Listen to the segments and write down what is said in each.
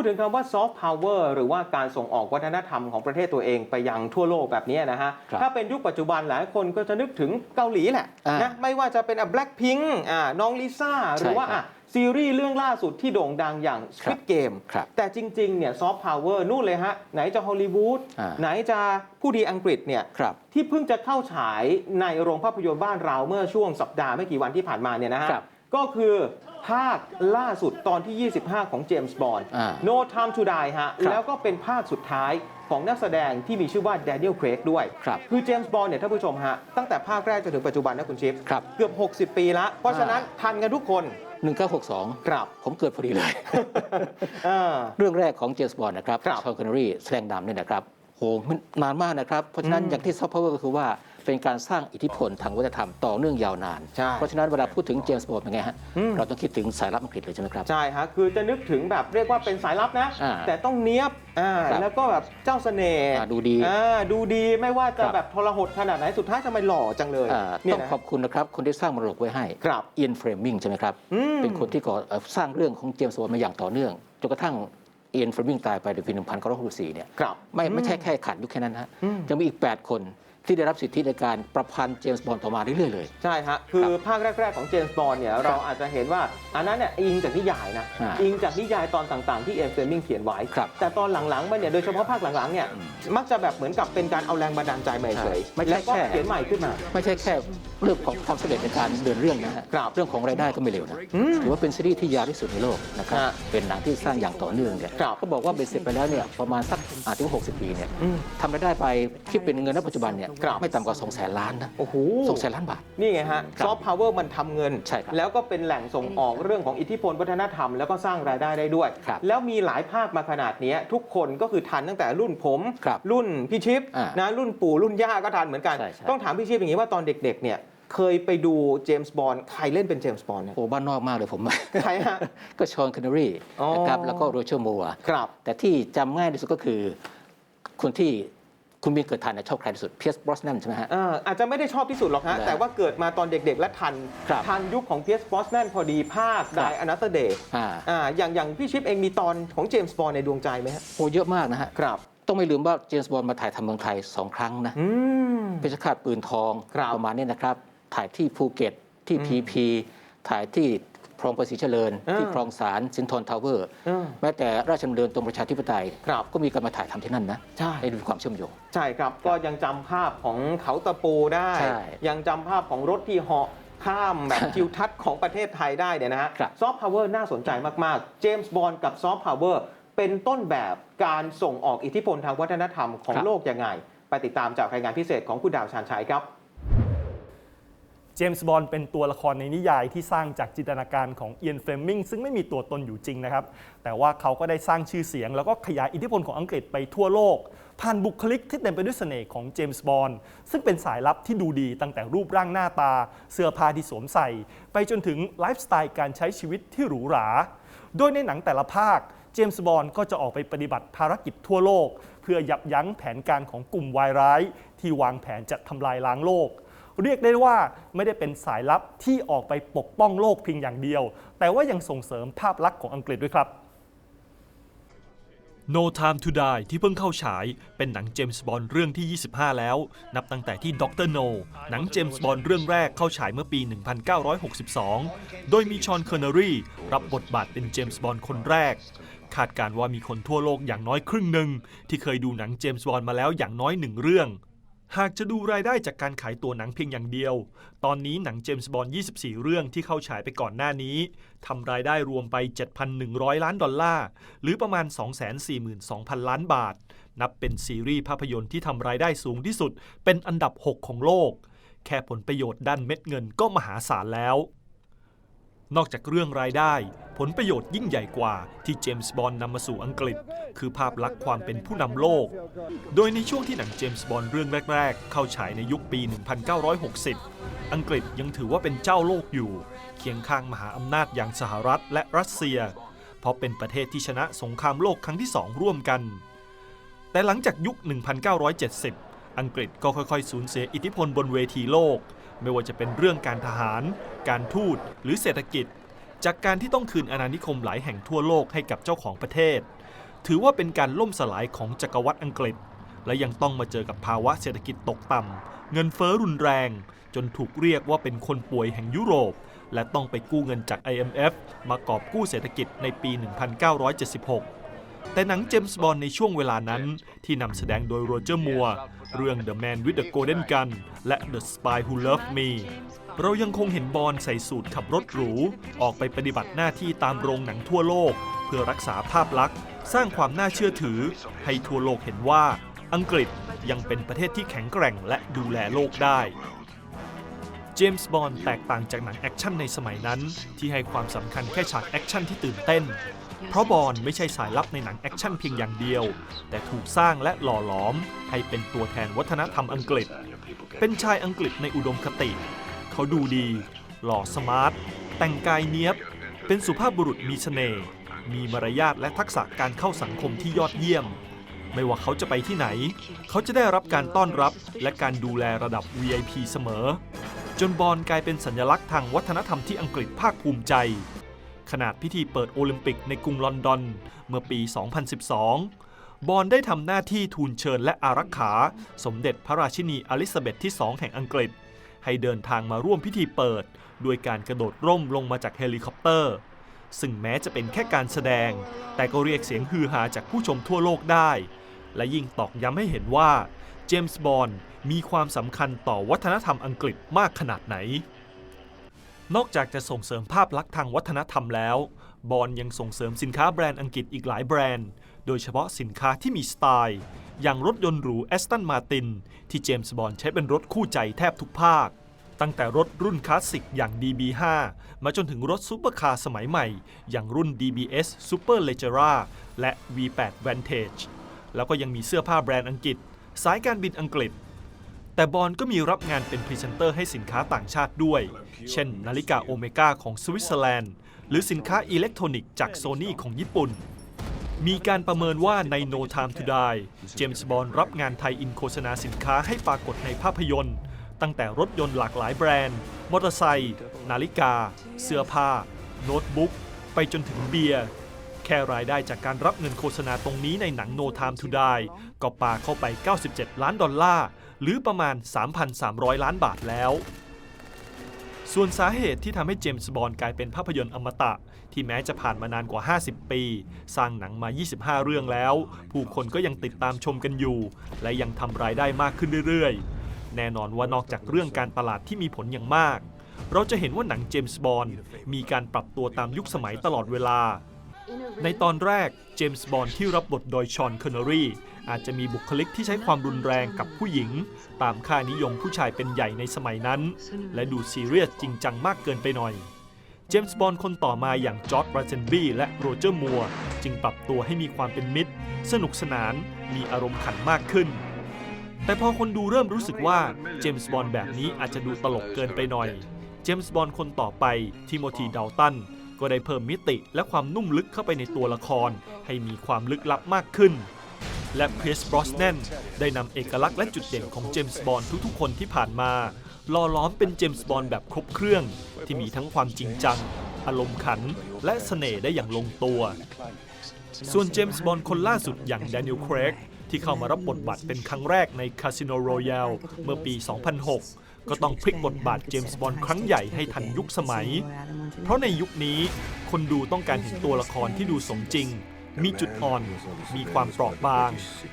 ดถึงคำว่าซอฟต์พาวเวอร์หรือว่าการส่งออกวัฒนธรรมของประเทศตัวเองไปยังทั่วโลกแบบนี้นะฮะครับถ้าเป็นยุคปัจจุบันหลายคนก็จะนึกถึงเกาหลีแหละอ่านนะไม่ว่าจะเป็นแบล็คพิงค์น้องลิซ่าหรือว่าใช่ครับอะซีรีส์เรื่องล่าสุดที่โด่งดังอย่าง Squid Game ครับแต่จริง ๆ เนี่ยซอฟต์พาวเวอร์นู่นเลยฮะ ไหนจะฮอลลีวูดอ่าไหนจะผู้ดีอังกฤษเนี่ยครับที่เพิ่งจะเข้าฉายในโรงภาพยนตร์บ้านเราเมื่อช่วงสัปดาห์ไม่กี่วันที่ผ่านมาเนี่ยนะฮะครับก็คือ ภาคล่าสุดตอนที่ 25 ของเจมส์บอนด์ อ่า No Time to Die ฮะ ครับแล้วก็เป็นภาคสุดท้ายของนักแสดงที่มีชื่อว่า Daniel Craig ด้วย ครับคือเจมส์บอนด์เนี่ยท่านผู้ชมฮะ ตั้งแต่ภาคแรกจนถึงปัจจุบันนะคุณชิป ครับ เกือบ 60 ปีละ เพราะฉะนั้นทันกันทุกคน1962 ครับ ผมเกิดพอดีเลย อ่า เรื่องแรกของเจมส์บอนด์นะครับครับชอนคอนเนอรี่แสดงนำเนี่ยนะครับโหมันนานมากนะครับ เพราะฉะนั้นอืมอย่างที่ซอฟต์พาวเวอร์ก็คือว่า เป็นการสร้างอิทธิพลทางวัฒนธรรมต่อเนื่องยาวนาน ใช่ เพราะฉะนั้นเวลาพูดถึงเจมส์บอนด์เป็นไงฮะอืม เราต้องคิดถึงสายลับอังกฤษเลยใช่ไหมครับ ใช่ฮะคือจะนึกถึงแบบเรียกว่าเป็นสายลับนะ อ่าแต่ต้องเนี้ยบอ่าครับแล้วก็แบบเจ้าเสน่ห์อ่าดูดีอ่าดูดีไม่ว่าจะครับ แบบทรหดขนาดไหนสุดท้ายทำไมหล่อจังเลยอ่าเนี่ต้ยองนะขอบคุณนะครับ คนที่สร้างมรดกไว้ให้ครับเอียนเฟรมิงใช่ไหมครับ อืม เป็นคนที่ก่อเอ่อสร้างเรื่องของเจมส์บอนด์มาอย่างต่อเนื่องจนกระทั่งเอียนเฟรมิงตายไปในปี1964เนี่ย ครับ ไม่ไม่ใช่แค่ขาดยุคแค่นั้นฮะอืมยังมีอีก 8 คน ที่ได้รับสิทธิในการประพันธ์เจมส์บอนด์ต่อมาเรื่อยๆเลย ใช่ฮะ คือภาคแรก ๆ ของเจมส์บอนด์เนี่ยเราอาจจะเห็นว่า อันนั้นเนี่ยอิงจากนิยายนะ อ่าอิงจากนิยายตอนต่างๆ ที่เอ็มเฟลมิงเขียนไว้ ครับแต่ตอนหลังๆมาเนี่ยโดยเฉพาะภาคหลังๆเนี่ยมักจะแบบเหมือนกับเป็นการเอาแรงบันดาลใจมาเฉยใช่ไม่ๆใช่แล้วก็แค่ เขียนใหม่ขึ้นมา ไม่ใช่แค่ เรื่องของความสำเร็จในการเดินเรื่องนะฮะครับเรื่องของรายได้ก็ไม่เร็วนะอืมถือว่าเป็นซีรีส์ที่ยาวที่สุดในโลกนะครับฮะเป็นหนังที่สร้างอย่างต่อเนื่องเนี่ยครับเขาบอกว่าเบ็ดเสร็จไปแล้วเนี่ยประมาณสักอาถึง60 ปีเนี่ยอืมทำรายได้ไปคิดเป็นเงินณปัจจุบันเนี่ยครับ ไม่ต่ำกว่า2 0 0 0 0 0ล้านนะโอ้โห สองแสนล้านบาท นี่ไงฮะครับซอฟต์พาวเวอร์มันทำเงิน ใช่ครับแล้วก็เป็นแหล่งส่งออกเรื่องของอิทธิพลวัฒนธรรมแล้วก็สร้างรายได้ได้ด้วย ครับแล้วมีหลายภาคมาขนาดเนี้ยทุกคนก็คือทันตั้งแต่รุ่นผม ครับรุ่นพี่ชิปอ่านะรุ่นปู่รุ่นย่าก็ทันเหมือนกัน ใช่ใช่ ต้องถามพี่ชิปอย่างนี้ว่าตอนเด็กๆเนี่ย เคยไปดูเจมส์บอนด์ใครเล่นเป็นเจมส์บอนด์เนี่ย โอ้บ้านนอกมากเลยผม ใครฮะ ก็ชอนคอนเนอรี่อ๋อ นะครับแล้วก็โรเชอร์มัวครับ แต่ที่จำง่ายที่สุดก็คือคนที่คุณมีเกิดทันนะชอบใครที่สุดเพียสบรอสแนนใช่ไหมฮะ อ่าอาจจะไม่ได้ชอบที่สุดหรอกฮะนะแต่ว่าเกิดมาตอนเด็กๆ และทัน ครับทันยุคของเพียสบอสแนนพอดีภาคครับไดอนาเตอร์เดย์อ่าอ่าอย่างอย่างพี่ชิปเองมีตอนของเจมส์บอนด์ในดวงใจไหมฮะ โอ้เยอะมากนะฮะ ครับ ต้องไม่ลืมว่าเจมส์บอลมาถ่ายทำเมืองไทยสองครั้งนะอืม เพชรฆาตปืนทองครับ ประมาณนี้นะครับ ถ่ายที่ภูเก็ตที่อืมพีพีถ่ายที่คลองประสิทธิเจริญอ่าที่คลองสารสินทรทาวเวอร์อ่าแม้แต่ราชดำเนินตรงประชาธิปไตยครับก็มีการมาถ่ายทำที่นั่นนะใช่ให้ดูความเชื่อมโยง ใช่ครับก็ยังจำภาพของเขาตะปูได้ใช่ยังจำภาพของรถที่เหาะข้ามแบบทิวทัศน์ของประเทศไทยได้เนี่ยนะฮะครับซอฟต์พาวเวอร์น่าสนใจมาก ๆ เจมส์บอนด์กับซอฟต์พาวเวอร์เป็นต้นแบบการส่งออกอิทธิพลทางวัฒนธรรมของครับโลกยังไง ไปติดตามจากรายงานพิเศษของคุณดาวชานชัยครับเจมส์บอนด์เป็นตัวละครในนิยายที่สร้างจากจินตนาการของเอียนเฟลมิงซึ่งไม่มีตัวตนอยู่จริงนะครับ แต่ว่าเขาก็ได้สร้างชื่อเสียง แล้วก็ขยายอิทธิพลของอังกฤษไปทั่วโลก ผ่านบุคลิกที่เต็มไปด้วยเสน่ห์ของเจมส์บอนด์ซึ่งเป็นสายลับที่ดูดีตั้งแต่รูปร่างหน้าตา เสื้อผ้าที่สวมใส่ ไปจนถึงไลฟ์สไตล์การใช้ชีวิตที่หรูหรา โดยในหนังแต่ละภาคเจมส์บอนด์ก็จะออกไปปฏิบัติภารกิจทั่วโลก เพื่อยับยั้งแผนการของกลุ่มวายร้าย ที่วางแผนจะทำลายล้างโลก เรียกได้ว่าไม่ได้เป็นสายลับที่ออกไปปกป้องโลกเพียงอย่างเดียว แต่ว่ายังส่งเสริมภาพลักษณ์ของอังกฤษด้วยครับ No Time to Die ที่เพิ่งเข้าฉาย เป็นหนังเจมส์บอนด์เรื่องที่ 25 แล้ว นับตั้งแต่ที่ด็อกเตอร์โนหนังเจมส์บอนด์เรื่องแรกเข้าฉายเมื่อปี 1962 โดยมีชอนเคอร์เนอรี่รับบทบาทเป็นเจมส์บอนด์คนแรก คาดการณ์ว่ามีคนทั่วโลกอย่างน้อยครึ่งหนึ่ง ที่เคยดูหนังเจมส์บอนด์มาแล้วอย่างน้อยหนึ่งเรื่อง หากจะดูรายได้จากการขายตัวหนังเพียงอย่างเดียว ตอนนี้หนังเจมส์บอนด์24 เรื่องที่เข้าฉายไปก่อนหน้านี้ทำรายได้รวมไป 7,100 ล้านดอลลาร์ หรือประมาณ 242,000 ล้านบาท นับเป็นซีรีส์ภาพยนตร์ที่ทำรายได้สูงที่สุด เป็นอันดับ 6 ของโลก แค่ผลประโยชน์ด้านเม็ดเงินก็มหาศาลแล้ว นอกจากเรื่องรายได้ ผลประโยชน์ยิ่งใหญ่กว่าที่เจมส์บอนด์นำมาสู่อังกฤษ คือภาพลักษณ์ความเป็นผู้นำโลก โดยในช่วงที่หนังเจมส์บอนด์เรื่องแรก ๆ เข้าฉายในยุคปี 1960 อังกฤษยังถือว่าเป็นเจ้าโลกอยู่ เคียงข้างมหาอำนาจอย่างสหรัฐและรัสเซีย เพราะเป็นประเทศที่ชนะสงครามโลกครั้งที่สองร่วมกัน แต่หลังจากยุค 1970 อังกฤษก็ค่อยๆสูญเสียอิทธิพลบนเวทีโลก ไม่ว่าจะเป็นเรื่องการทหาร การทูตหรือเศรษฐกิจ จากการที่ต้องคืนอาณานิคมหลายแห่งทั่วโลกให้กับเจ้าของประเทศ ถือว่าเป็นการล่มสลายของจักรวรรดิอังกฤษ และยังต้องมาเจอกับภาวะเศรษฐกิจตกต่ำเงินเฟ้อรุนแรง จนถูกเรียกว่าเป็นคนป่วยแห่งยุโรป และต้องไปกู้เงินจาก IMF มากอบกู้เศรษฐกิจในปี 1976 แต่หนังเจมส์บอนด์ในช่วงเวลานั้น ที่นำแสดงโดยโรเจอร์มัวร์เรื่อง The Man with the Golden Gun และ The Spy Who Loved Me เรายังคงเห็นบอลใส่สูตรขับรถหรู ออกไปปฏิบัติหน้าที่ตามโรงหนังทั่วโลก เพื่อรักษาภาพลักษณ์ สร้างความน่าเชื่อถือ ให้ทั่วโลกเห็นว่า อังกฤษยังเป็นประเทศที่แข็งแกร่งและดูแลโลกได้ จมส์บอนด์แตกต่างจากหนังแอคชั่นในสมัยนั้น ที่ให้ความสำคัญแค่ฉากแอคชั่นที่ตื่นเต้น เพราะบอนด์ไม่ใช่สายลับในหนังแอคชั่นเพียงอย่างเดียว แต่ถูกสร้างและหล่อหลอม ให้เป็นตัวแทนวัฒนธรรมอังกฤษ เป็นชายอังกฤษในอุดมคติ เขาดูดี หล่อสมาร์ท แต่งกายเนียบ เป็นสุภาพบุรุษมีเสน่ห์มีมารยาทและทักษะการเข้าสังคมที่ยอดเยี่ยม ไม่ว่าเขาจะไปที่ไหน เขาจะได้รับการต้อนรับและการดูแลระดับ VIP เสมอ จนบอลกลายเป็นสัญลักษณ์ทางวัฒนธรรมที่อังกฤษภาคภูมิใจ ขนาดพิธีเปิดโอลิมปิกในกรุงลอนดอน เมื่อปี 2012 บอลได้ทำหน้าที่ทูลเชิญและอารักขา สมเด็จพระราชินีอลิซาเบธที่ 2 แห่งอังกฤษ ให้เดินทางมาร่วมพิธีเปิด ด้วยการกระโดดร่มลงมาจากเฮลิคอปเตอร์ ซึ่งแม้จะเป็นแค่การแสดง แต่ก็เรียกเสียงฮือฮาจากผู้ชมทั่วโลกได้ และยิ่งตอกย้ำให้เห็นว่า จมส์บอนด์มีความสำคัญต่อวัฒนธรรมอังกฤษมากขนาดไหน นอกจากจะส่งเสริมภาพลักษณ์ทางวัฒนธรรมแล้ว บอนด์ยังส่งเสริมสินค้าแบรนด์อังกฤษอีกหลายแบรนด์ โดยเฉพาะสินค้าที่มีสไตล์ อย่างรถยนต์หรูแอสตันมาตินที่เจมส์บอนด์ใช้เป็นรถคู่ใจแทบทุกภาค ตั้งแต่รถรุ่นคลาสสิกอย่าง DB5 มาจนถึงรถซูเปอร์คาร์สมัยใหม่ อย่างรุ่น DBS Super Leggera และ V8 Vantage แล้วก็ยังมีเสื้อผ้าแบรนด์อังกฤษ สายการบินอังกฤษ แต่บอลก็มีรับงานเป็นพรีเซนเตอร์ให้สินค้าต่างชาติด้วย เช่น นาฬิกาโอเมก้าของสวิตเซอร์แลนด์ หรือสินค้าอิเล็กทรอนิกส์จากโซนี่ของญี่ปุ่น มีการประเมินว่าใน No Time to Die เจมส์บอนด์รับงานไทยอินโฆษณาสินค้าให้ปรากฏในภาพยนตร์ ตั้งแต่รถยนต์หลากหลายแบรนด์ มอเตอร์ไซค์นาฬิกา เสื้อผ้า โน้ตบุ๊ก ไปจนถึงเบียร์ ค่รายได้จากการรับเงินโฆษณาตรงนี้ในหนัง No Time to Die ก็ปาเข้าไป 97 ล้านดอลลาร์ หรือประมาณ 3,300 ล้านบาทแล้ว ส่วนสาเหตุที่ทำให้เจมส์บอนด์กลายเป็นภาพยนตร์อมตะ ที่แม้จะผ่านมานานกว่า 50 ปี สร้างหนังมา 25 เรื่องแล้ว ผู้คนก็ยังติดตามชมกันอยู่ และยังทำรายได้มากขึ้นเรื่อยๆ แน่นอนว่านอกจากเรื่องการตลาดที่มีผลอย่างมากเราจะเห็นว่าหนังเจมส์บอนด์มีการปรับตัวตามยุคสมัยตลอดเวลา ในตอนแรกเจมส์บอนด์ที่รับบทโดยชอนคอนเนอรีอาจจะมีบุคลิกที่ใช้ความรุนแรงกับผู้หญิง ตามค่านิยมผู้ชายเป็นใหญ่ในสมัยนั้น และดูซีเรียสจริงจังมากเกินไปหน่อย เจมส์บอนด์คนต่อมาอย่างจอร์ดราเซนบี้และโรเจอร์มัวร์จึงปรับตัวให้มีความเป็นมิตร สนุกสนานมีอารมณ์ขันมากขึ้น แต่พอคนดูเริ่มรู้สึกว่าเจมส์บอนด์แบบนี้อาจจะดูตลกเกินไปหน่อย เจมส์บอนด์คนต่อไปทิโมธีดัลตัน ก็ได้เพิ่มมิติและความนุ่มลึกเข้าไปในตัวละคร ให้มีความลึกลับมากขึ้น และเพรสบรอสแนนได้นำเอกลักษณ์และจุดเด่นของเจมส์บอนด์ทุกๆ คนที่ผ่านมาล่อล้อมเป็นเจมส์บอนด์แบบครบเครื่อง ที่มีทั้งความจริงจัง อารมณ์ขัน และเสน่ห์ได้อย่างลงตัว ส่วนเจมส์บอนด์คนล่าสุดอย่างแดเนียลครกที่เข้ามารับบทบาทเป็นครั้งแรกในคาสิโน r o ยัลเมื่อปี 2006 ก็ต้องพลิกบทบาทเจมส์บอนด์ครั้งใหญ่ให้ทันยุคสมัย เพราะในยุคนี้คนดูต้องการเห็นตัวละครที่ดูสมจริง มีจุดอ่อน มีความเปราะบาง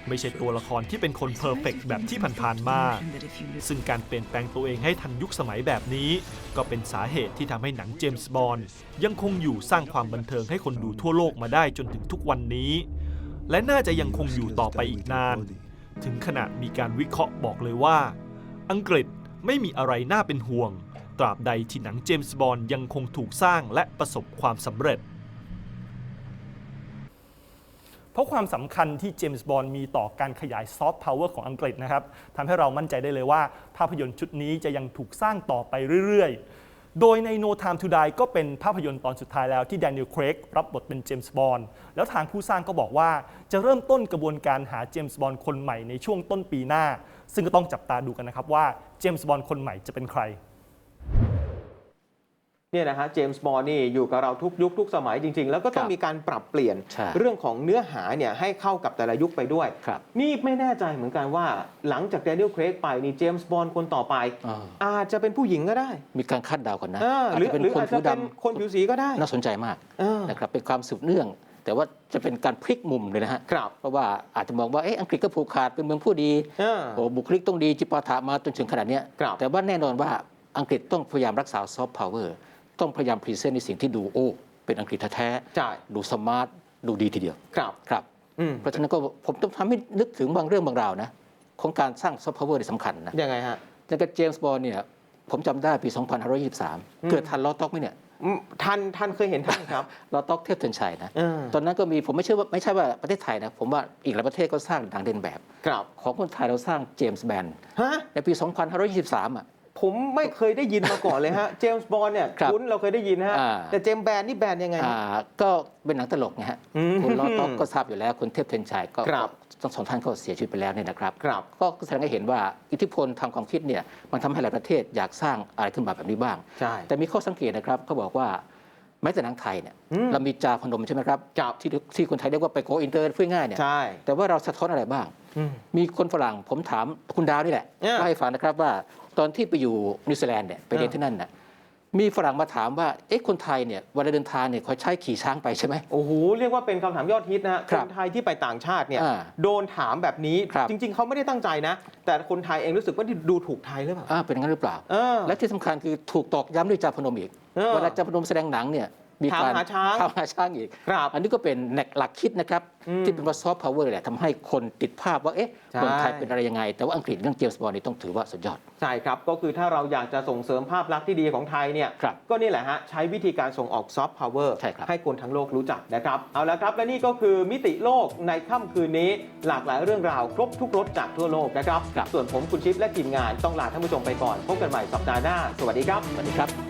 ไม่ใช่ตัวละครที่เป็นคนเพอร์เฟกต์แบบที่ผ่านๆมา ซึ่งการเปลี่ยนแปลงตัวเองให้ทันยุคสมัยแบบนี้ ก็เป็นสาเหตุที่ทำให้หนังเจมส์บอนด์ยังคงอยู่สร้างความบันเทิงให้คนดูทั่วโลกมาได้จนถึงทุกวันนี้ และน่าจะยังคงอยู่ต่อไปอีกนาน ถึงขนาดมีการวิเคราะห์บอกเลยว่า อังกฤษ ไม่มีอะไรน่าเป็นห่วง ตราบใดที่หนังเจมส์บอนด์ยังคงถูกสร้างและประสบความสำเร็จ เพราะความสำคัญที่เจมส์บอนด์มีต่อการขยายซอฟต์พาวเวอร์ของอังกฤษนะครับทำให้เรามั่นใจได้เลยว่า ภาพยนตร์ชุดนี้จะยังถูกสร้างต่อไปเรื่อยๆ โดยใน No Time to Die ก็เป็นภาพยนตร์ตอนสุดท้ายแล้วที่แดเนียลครกรับบทเป็นเจมส์บอนด์แล้วทางผู้สร้างก็บอกว่าจะเริ่มต้นกระบวนการหาเจมส์บอนด์คนใหม่ในช่วงต้นปีหน้า ซึ่งก็ต้องจับตาดูกันนะครับว่าเจมส์บอนด์คนใหม่จะเป็นใครเนี่ยนะฮะเจมส์บอนด์นี่อยู่กับเราทุกยุคทุกสมัยจริง ๆ แล้วก็ต้องครับมีการปรับเปลี่ยนใช่เรื่องของเนื้อหาเนี่ยให้เข้ากับแต่ละยุคไปด้วย ครับนี่ไม่แน่ใจเหมือนกันว่าหลังจากแดเนียลเครกไปนี่เจมส์บอนด์คนต่อไป อ่า อาจจะเป็นผู้หญิงก็ได้มีการคาดเดากันนะเอออาจหรือจะเป็นหรือคนอาจผิจะวเป็นดำคนผิวสีก็ได้น่าสนใจมากเออนะครับเป็นความสืบเนื่อง แต่ว่าจะเป็นการพลิกมุมเลยนะฮะครับเพราะว่าอาจจะมองว่าเอ๊ะอังกฤษก็ผูกขาดเป็นเมืองผู้ดีเออโอ้บุคลิกต้องดีจิปาถะมาจนถึงขนาดเนี้ยครับแต่ว่าแน่นอนว่าอังกฤษต้องพยายามรักษาซอฟต์พาวเวอร์ต้องพยายามพรีเซนต์ในสิ่งที่ดูโอ้เป็นอังกฤษแท้ใช่ๆดูสมาร์ทดูดีทีเดียวครับครับอืมเพราะฉะนั้นก็ผมต้องทำให้นึกถึงบางเรื่องบางราวนะของการสร้างซอฟต์พาวเวอร์ที่สำคัญนะยังไงฮะอย่างกับเจมส์บอลเนี่ยผมจำได้ปี 2523 เกิดทันลอต็อกไหมเนี่ย อืมทันทันเคยเห็นท่านครับลอต็อกเทพเทินชัยนะเออตอนนั้นก็มีผมไม่ใช่ว่าไม่ใช่ว่าประเทศไทยนะ ผมว่าอีกหลายประเทศก็สร้างหนังเดินแบบครับของคนไทยเราสร้างเจมส์แบนฮะในปี 2523 อะ ผมไม่เคยได้ยินมาก่อนเลยฮะ เจมส์บอนด์เนี่ยครับคุ้นเราเคยได้ยินฮะ อ่า แต่เจมส์แบนด์นี่แบนด์ยังไงอ่าก็เป็นหนังตลกไงฮะอืมคุณลอต็อกก็ทราบอยู่แล้วคุณเทพเทินชัยก็ครับทั้งสองท่านก็เสียชีวิตไปแล้วเนี่ยนะครับ ครับ ก็แสดงให้เห็นว่าอิทธิพลทางความคิดเนี่ยมันทำให้หลายประเทศอยากสร้างอะไรขึ้นมาแบบนี้บ้าง ใช่ แต่มีข้อสังเกตนะครับเขาบอกว่าแม้แต่หนังไทยเนี่ยอืม เรามีจาพนมใช่ไหมครับครับที่ที่คนไทยเรียกว่าไปโกอินเตอร์พูดง่ายๆเนี่ยใช่แต่ว่าเราสะท้อนอะไรบ้าง อืม มีคนฝรั่งผมถามคุณดาวนี่แหละเนี่ยเล่าให้ฟังนะครับว่า ตอนที่ไปอยู่นิวซีแลนด์เนี่ยไปเรียนอ่าที่นั่นน่ะมีฝรั่งมาถามว่าเอ๊ะคนไทยเนี่ยเวลาเดินทางเนี่ยเขาใช้ขี่ช้างไปใช่ไหม โอ้โหเรียกว่าเป็นคำถามยอดฮิตนะฮะคครับนไทยที่ไปต่างชาติเนี่ยอ่าโดนถามแบบนี้ครับจริง ๆ เขาไม่ได้ตั้งใจนะ แต่คนไทยเองรู้สึกว่าดูถูกไทยหรือเปล่าอ่าเป็นอย่างนั้นหรือเปล่า เออ และที่สำคัญคือถูกตอกย้ำด้วยจาพนมอีก เออ เวลาจาพนมแสดงหนังเนี่ย มีการถามหาช้างถามหาช้างอีกครับอันนี้ก็เป็นหลักคิดนะครับอืมที่เป็นว่าซอฟต์พาวเวอร์แหละทำให้คนติดภาพว่า เอ๊ะใช่คนไทยเป็นอะไรยังไง แต่ว่าอังกฤษเรื่องเจมส์บอลนี่ต้องถือว่าสุดยอด ใช่ครับ ก็คือถ้าเราอยากจะส่งเสริมภาพลักษณ์ที่ดีของไทยเนี่ยครับก็นี่แหละฮะ ใช้วิธีการส่งออกซอฟต์พาวเวอร์ใช่ครับให้คนทั้งโลกรู้จักนะครับ เอาละครับ และนี่ก็คือมิติโลกในค่ำคืนนี้ หลากหลายเรื่องราวครบทุกรสจากทั่วโลกนะครับ ส่วนผมคุณชิปและทีมงานต้องลาท่านผู้ชมไปก่อน พบกันใหม่สัปดาห์หน้า สวัสดีครับ สวัสดีครับ